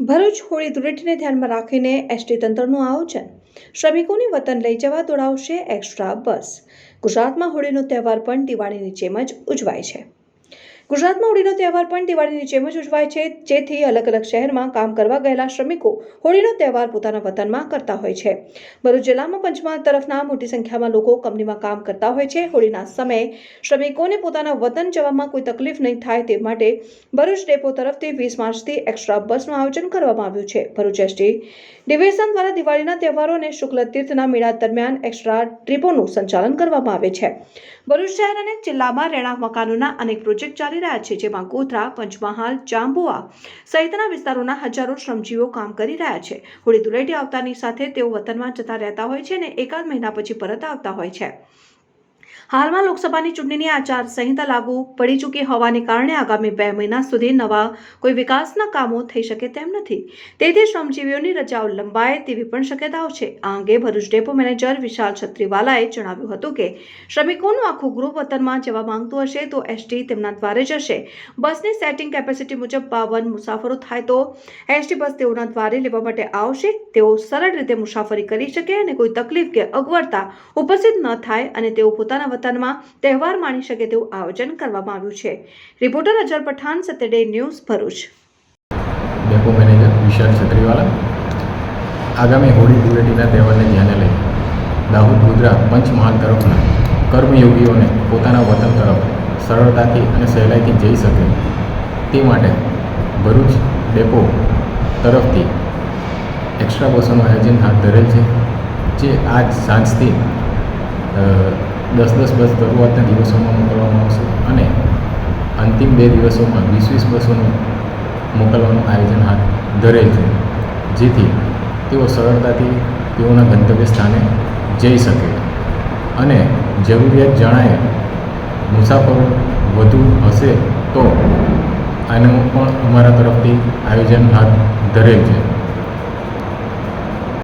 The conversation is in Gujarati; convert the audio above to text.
ભરૂચ હોળી ધૂળેટીને ધ્યાનમાં રાખીને એસટી તંત્રનું આયોજન. શ્રમિકોને વતન લઈ જવા દોડાવશે એક્સ્ટ્રા બસ. ગુજરાતમાં હોળીનો તહેવાર પણ દિવાળીની જેમ જ ઉજવાય છે. ગુજરાતમાં હોળીનો તહેવાર પણ દિવાળીની જેમ જ ઉજવાય છે. જેથી અલગ અલગ શહેરમાં કામ કરવા ગયેલા શ્રમિકો હોળીનો તહેવાર પોતાના વતનમાં કરતા હોય છે. ભરૂચ જિલ્લામાં પંચમહાલ તરફના મોટી સંખ્યામાં લોકો કંપનીમાં કામ કરતા હોય છે. હોળીના સમયે શ્રમિકોને પોતાના વતન જવામાં કોઈ તકલીફ નહીં થાય તે માટે ભરૂચ ડેપો તરફથી વીસ માર્ચથી એક્સ્ટ્રા બસનું આયોજન કરવામાં આવ્યું છે. ભરૂચ એસટી ડિવિઝન દ્વારા દિવાળીના તહેવારો અને શુક્લ તીર્થના મેળા દરમિયાન એક્સ્ટ્રા ટ્રીપોનું સંચાલન કરવામાં આવે છે. ભરૂચ શહેર અને જિલ્લામાં રહેણાંક મકાનોના અનેક પ્રોજેક્ટ ચાલી રહ્યા છે, જેમાં ગોધરા, પંચમહાલ જાંબુઆ સહિતના વિસ્તારોના હજારો શ્રમજીવીઓ કામ કરી રહ્યા છે. હોળી ધૂળેટી આવતાની સાથે તેઓ વતનમાં જતા રહેતા હોય છે અને એકાદ મહિના પછી પરત આવતા હોય છે. હાલમાં લોકસભાની ચૂંટણીની આચારસંહિતા લાગુ પડી ચૂકી હોવાને કારણે આગામી બે મહિના સુધી નવા કોઈ વિકાસના કામો થઈ શકે તેમ નથી. તેથી શ્રમજીવીઓની રજાઓ લંબાય તેવી પણ શક્યતાઓ છે. આ અંગે ભરૂચ ડેપો મેનેજર વિશાલ છત્રીવાલાએ જણાવ્યું હતું કે, શ્રમિકોનું આખું ગ્રુપ વતનમાં જવા માંગતું હશે તો એસટી તેમના દ્વારે જશે. બસની સેટિંગ કેપેસિટી મુજબ બાવન મુસાફરો થાય તો એસટી બસ તેઓના દ્વારે લેવા માટે આવશે. તેઓ સરળ રીતે મુસાફરી કરી શકે અને કોઈ તકલીફ કે અગવડતા ઉપસ્થિત ન થાય અને તેઓ પોતાના વતનમાં તહેવાર માણી શકે તેવું આયોજન કરવામાં આવ્યું છે. Reporter Azhar Pathan Saturday news Bharuch. Depot manager Vishal Chhatriwala આગામી હોળી ધૂળેટીના તહેવારને ધ્યાને લઈ દાહોદ ગોધરા પંચમહાલ તરફના કર્મયોગીઓને પોતાના વતન તરફ સરળતાથી અને સહેલાઈથી જઈ શકે તે માટે ભરૂચ ડેપો તરફથી એક્સ્ટ્રા બસોનું આયોજન હાથ ધરેલ છે, જે આજ સાંજથી દસ દસ બસ શરૂઆતના દિવસોમાં મોકલવામાં આવશે અને અંતિમ બે દિવસોમાં વીસ વીસ બસોનું મોકલવાનું આયોજન હાથ ધરેલ છે. જેથી તેઓ સરળતાથી તેઓના ગંતવ્ય સ્થાને જઈ શકે અને જરૂરિયાત જણાય મુસાફરો વધુ હશે તો આનું પણ અમારા તરફથી આયોજન હાથ ધરેલ છે.